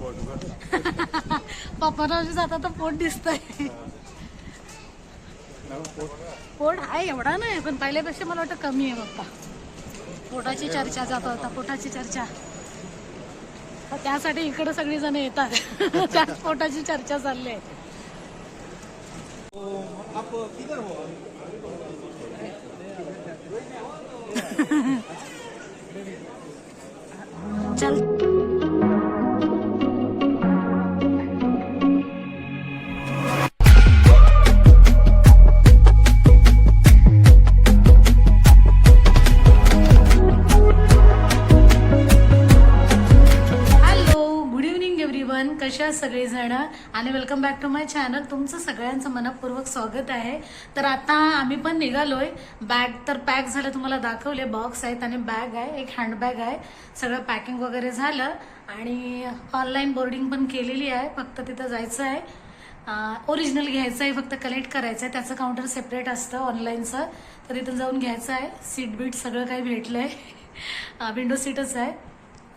पप्पाला जाता तर पोट दिसतंय. पोट आहे एवढा नाही पण पहिल्यापेक्षा मला वाटतं कमी आहे पप्पा. पोटाची चर्चा जात होता पोटाची चर्चा. त्यासाठी इकडे सगळी जण येतात. त्याच पोटाची चर्चा चालली आहे. चल. कशा आहात सगळेजण. आणि welcome back to my channel तुमचं सगळ्यांचं मनपूर्वक स्वागत आहे. तर आता आम्ही पण निघालोय. बॅग तर पॅक झालं तुम्हाला दाखवले. बॉक्स आहेत आणि बॅग आहे. एक हँडबॅग आहे. सगळं पॅकिंग वगैरे झालं. आणि ऑनलाईन बोर्डिंग पण केलेली आहे. फक्त तिथं जायचं आहे. ओरिजिनल घ्यायचं आहे. फक्त कलेक्ट करायचं आहे. त्याचं काउंटर सेपरेट असतं ऑनलाईनचं तर तिथं जाऊन घ्यायचं आहे. सीट बीट सगळं काही भेटलंय. विंडो सीटच आहे.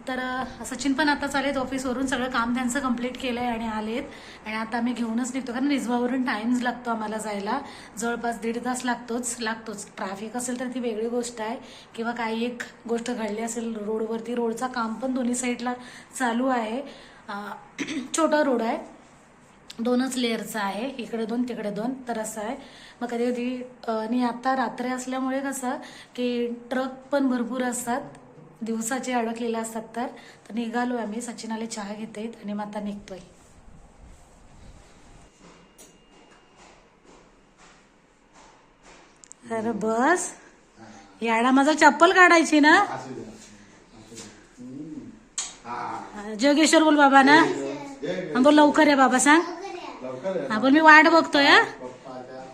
तर सचिन पण आता चालेत ऑफिसवरून. सगळं काम त्यांचं कंप्लीट केलंय आणि आलेत. आणि आता आम्ही घेऊनच निघतो कारण रिझवावरून टाइम्स लागतो आम्हाला जायला. जवळपास दीड तास लागतोच लागतोच. ट्रॅफिक असेल तर ती वेगळी गोष्ट आहे. किंवा काही एक गोष्ट घडली असेल रोडवरती रोडचं काम पण दोन्ही साईडला चालू आहे. छोटा रोड आहे. दोनच लेअरचा आहे. इकडे दोन तिकडे दोन. तर असं आहे. मग कधी कधी आणि आता रात्री असल्यामुळे कसं की ट्रक पण भरपूर असतात. दिवसाचे अडकलेले असतात तर. तर निघालो आम्ही. सचिनाले चहा घेते आणि मग आता निघतोय. अरे बस. याडा माझा चप्पल काढायची ना? जोगेश्वर बोल बाबा ना? हा, बोल लवकर आहे बाबा सांग. हा बोल मी वाट बघतोय हा.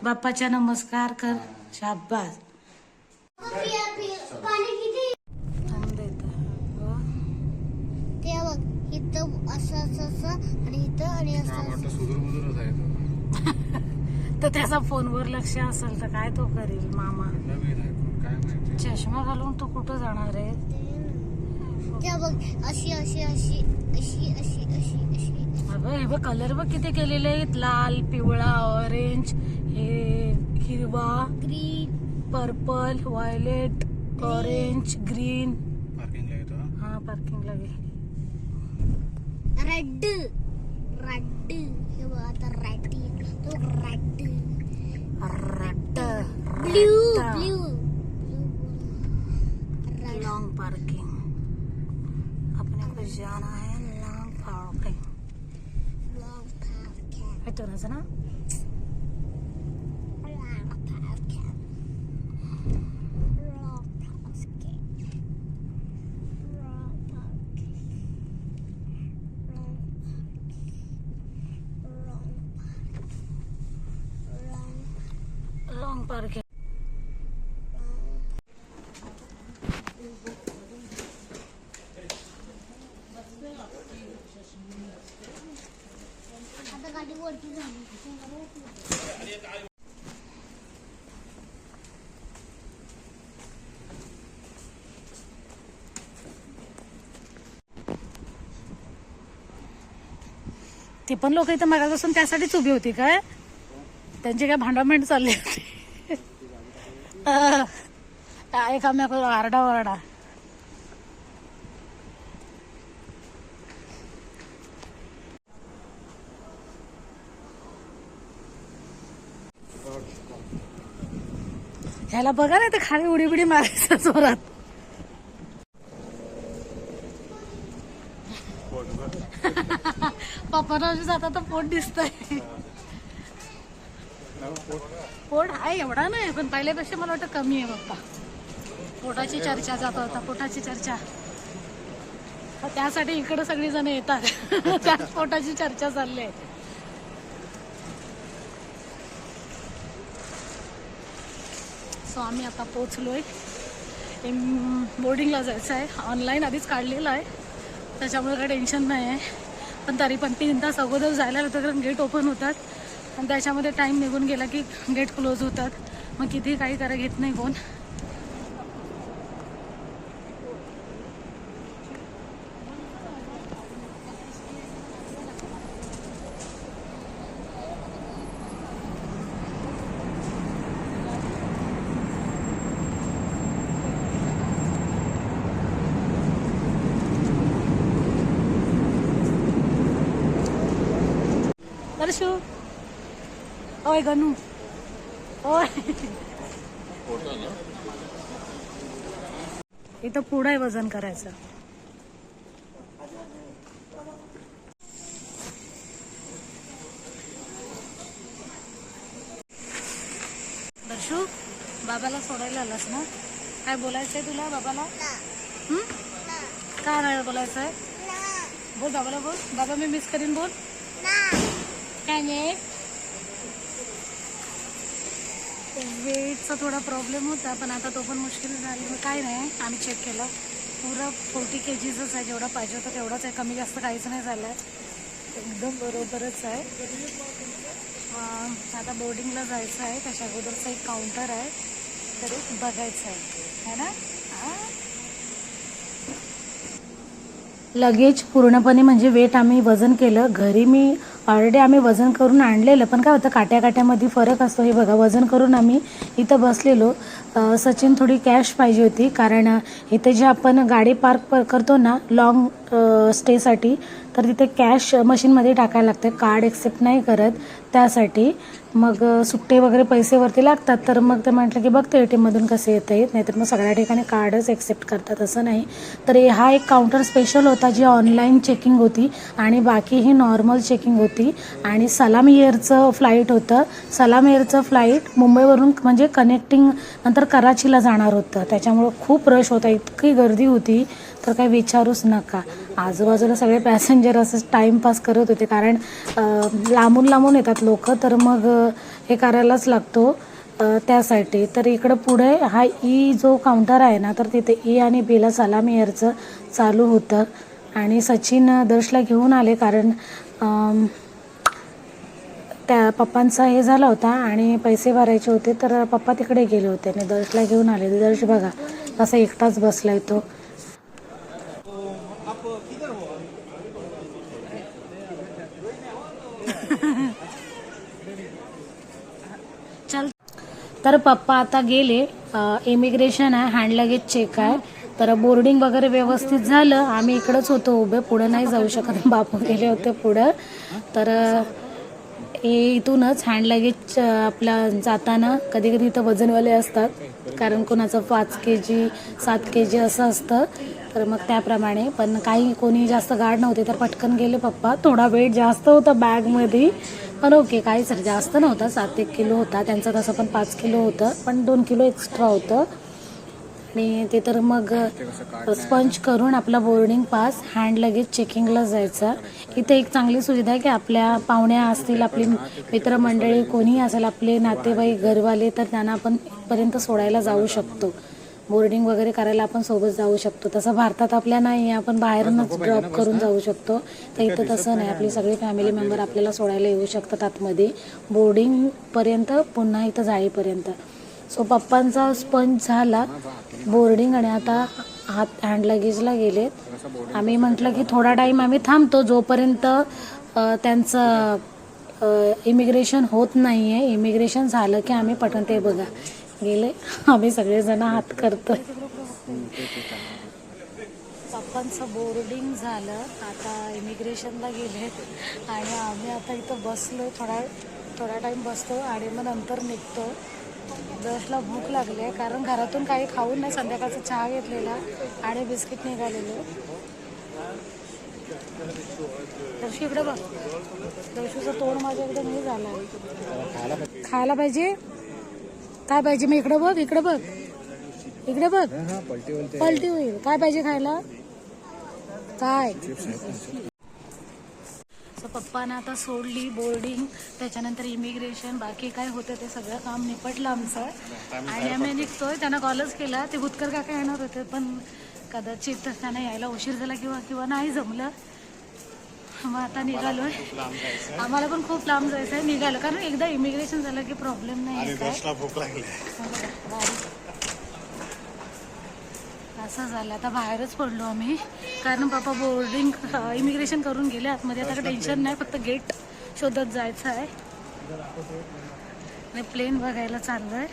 बाप्पाच्या नमस्कार कर. शाबास पाणी किती थांब देते. हो. ते बघ इथं असं असं असं आणि इथं आणि असं तर त्याचा फोनवर लक्ष असेल तर काय तो करील मामा? चष्मा घालून तो कुठं जाणार आहे? बघ अशी अशी अशी अशी अशी अशी अशी. अगं हे बघ कलर बघ किती केलेले आहेत. लाल पिवळा ऑरेंज हे हिरवा green purple violet orange green पार्किंगला येतो हा. हा पार्किंग लागेल रेड रेड हे बघ आता रेड तो रेड रट्ट ब्ल्यू ब्ल्यू लॉन्ग पार्किंग अपने को जाना है लॉन्ग पार्किंग है तो ना ना लॉन्ग पार्किंग आता गाडी वरती झाली ती पण लोक इथं मागापासून त्यासाठीच उभी होती काय? त्यांची काय भांडामेंट चालली होती. अं, आरडा ओरडा. ह्याला बघा ना ते खाली उडी बिडी मारायचं जोरात. पप्पाना जाता तर पोट दिसतंय. पोट आहे एवढा नाही पण पहिल्यापेक्षा मला वाटतं कमी आहे पप्पा. पोटाची चर्चा जात होता पोटाची चर्चा. त्यासाठी इकडे सगळी जण येतात. त्याच पोटाची चर्चा चालली आहे. सो आम्ही आता पोचलो आहे बोर्डिंगला जायचं आहे. ऑनलाईन आधीच काढलेलं आहे. त्याच्यामुळे काही टेन्शन नाही आहे पण तरी पण तीन तास अगोदर जायला लागतं कारण गेट ओपन होतात. आणि त्याच्यामध्ये टाईम निघून गेला की गेट क्लोज होतात. मग किती काही करा घेत नाही कोण. दर्शू। ओय गणू। ओय। इथं पुढं आहे वजन करायचं. दर्शू बाबाला सोडायला आलास ना? काय बोलायचंय तुला बाबाला? काय नाही बोलायचंय? बोल बाबाला बोल. बाबा मी मिस करीन बोल. काय नाही वेटचा थोडा प्रॉब्लेम होता पण आता तो पण मुश्किल झाला. काय नाही आम्ही चेक केलं. पुरा फोर्टी के जीचंच आहे जेवढा पाहिजे होता तेवढाच आहे. कमी जास्त काहीच नाही झालं आहे एकदम बरोबरच आहे. आता बोर्डिंगला जायचं आहे. त्याच्या अगोदरचं एक काउंटर आहे. तर एक बघायचं आहे. है ना? लगेज पूर्णपणे म्हणजे वेट आम्ही वजन केलं. घरी मी ऑलरेडी आम्ही वजन करून आणलेलं पण काय होतं काट्या काट्यामध्ये फरक असतो. हे बघा वजन करून आम्ही इथं बसलेलो. सचिन थोडी कॅश पाहिजे होती कारण इथे जे आपण गाडी पार्क करतो ना लाँग स्टेसाठी तर तिथे कॅश मशीनमध्ये टाकायला लागते कार्ड एक्सेप्ट नाही करत. त्यासाठी मग सुट्टे वगैरे पैसे वरती लागतात. तर मग ते म्हटलं की बघते ए टी एममधून कसे येतं येत नाहीतर मग सगळ्या ठिकाणी कार्डच एक्सेप्ट करतात. असं नाही. तर हा एक काउंटर स्पेशल होता जी ऑनलाईन चेकिंग होती आणि बाकी ही नॉर्मल चेकिंग होती. आणि सलाम एअरचं फ्लाईट होतं. सलाम एअरचं फ्लाईट मुंबईवरून म्हणजे कनेक्टिंग नंतर कराचीला जाणार होतं. त्याच्यामुळं खूप रश होता. इतकी गर्दी होती. तर काही विचारूच नका. आजूबाजूला सगळे पॅसेंजर असंच टाईमपास करत होते. कारण लांबून लांबून येतात लोक. तर मग हे करायलाच लागतो त्यासाठी. तर इकडं पुढे हा ई जो काउंटर आहे ना तर तिथे ई आणि बीला सलाम एअरचं चालू होतं. आणि सचिन दर्शला घेऊन आले कारण त्या पप्पांचा हे झाला होता आणि पैसे भरायचे होते. तर पप्पा तिकडे गेले होते आणि दर्शला घेऊन आले. दर्श बघा असा एकटाच बसलाय तो. तर पप्पा आता गेले. इमिग्रेशन आहे हँड लगेज चेक आहे. तर बोर्डिंग वगैरे व्यवस्थित झालं. आम्ही इकडंच होतो उभे. पुढं नाही जाऊ शकत. बापू गेले होते पुढं. तर हे इथूनच हँड लगेज आपला जाताना कधी कधी इथं वजनवाले असतात. कारण कोणाचं पाच के जी सात के जी असं असतं. तर मग त्याप्रमाणे. पण काही कोणी जास्त गाड नव्हते. तर पटकन गेले पप्पा. थोडा वेट जास्त होता बॅगमध्ये पण ओके. काही सर जास्त नव्हता. सात एक किलो होता. त्यांचं तसं पण पाच किलो होतं. पण दोन किलो एक्स्ट्रा होतं. आणि ते तर मग स्पंज करून आपला बोर्डिंग पास हँड लगेज चेकिंगला जायचा. इथे एक चांगली सुविधा आहे की आपल्या पाहुण्या असतील आपली मित्रमंडळी कोणीही असेल आपले नातेवाईक घरवाले तर त्यांना आपण इथपर्यंत सोडायला जाऊ शकतो. बोर्डिंग वगैरे करायला आपण सोबत जाऊ शकतो. तसं भारतात आपल्या नाही आहे आपण बाहेरूनच ड्रॉप करून जाऊ शकतो. तर इथं तसं नाही आपली सगळी फॅमिली मेंबर आपल्याला सोडायला येऊ शकतात आतमध्ये. बोर्डिंगपर्यंत पुन्हा इथं जाईपर्यंत. सो पप्पांचा स्पंज झाला. बोर्डिंग आणि आता हात हँड लगेजला गेलेत. आम्ही म्हटलं की थोडा टाईम आम्ही थांबतो. जोपर्यंत त्यांचं इमिग्रेशन होत नाही आहे इमिग्रेशन झालं की आम्ही पटन ते बघा. गेले. आम्ही सगळेजण हात करतो पप्पांचं बोर्डिंग झालं. आता इमिग्रेशनला गेले. आणि आम्ही आता इथं बसलो थोडा थोडा टाईम बसतो आणि मग नंतर निघतो दशला भूक लागली आहे. कारण घरातून काही खाऊन नाही संध्याकाळचा चहा घेतलेला आणि बिस्किट निघालेले. दर्शी इकडे बघ. दर्शीचं तोंड माझ्या एकदम हे झालं आहे खायला पाहिजे? काय पाहिजे? मी इकडे बघ इकडे बघ. इकडे बघ. पलटी होईल काय पाहिजे खायला? काय? सो पप्पानं आता सोडली बोर्डिंग त्याच्यानंतर इमिग्रेशन बाकी काय होतं ते सगळं काम निपटलं आमचं. आणि आम्ही निघतोय त्यांना कॉलच केला ते भूतकर काका येणार होते पण कदाचित त्यांना यायला उशीर झाला किंवा किंवा नाही जमलं. मग आता निघालोय. आम्हाला पण खूप लांब जायचं आहे निघालो. कारण एकदा इमिग्रेशन झालं की प्रॉब्लेम नाही आहे असं झालं. आता बाहेरच पडलो आम्ही. कारण पापा बोर्डिंग इमिग्रेशन करून गेले. आतमध्ये आता टेन्शन नाही. फक्त गेट शोधत जायचं आहे प्लेन बघायला चाललोय.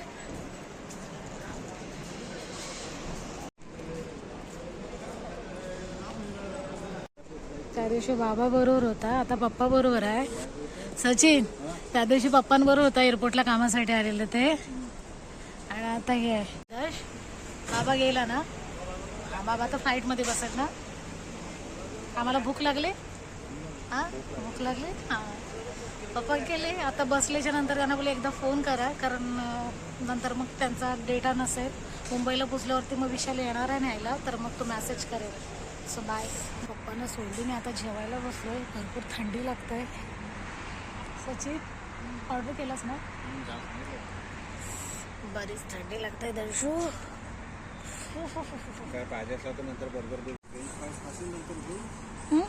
त्या दिवशी बाबा बरोबर होता. आता पप्पा बरोबर आहे. सचिन त्या दिवशी पप्पांबरोबर होता. एअरपोर्टला कामासाठी आलेलं ते. आणि आता हे आहे. दश बाबा गेला ना? बाबा तर फ्लाईटमध्ये बसत ना? आम्हाला भूक लागली? हा? भूक लागली? हा. पप्पा गेले. आता बसल्याच्या नंतर त्यांना बोले एकदा फोन करा. कारण नंतर मग त्यांचा डेटा नसेल. मुंबईला पोचल्यावरती मग विशाल येणार आहे न्यायला. तर मग तो मॅसेज करेल. सो बाय पप्पांना सोडली. मी आता जेवायला बसलोय. भरपूर थंडी लागतंय. सचिन ऑर्डर केलास ना? बरीच थंडी लागते दर्शू. काय पाहिजे असलं तर नंतर बरोबर देऊ. फ्रेंच फ्राईज खाशील नंतर घेऊ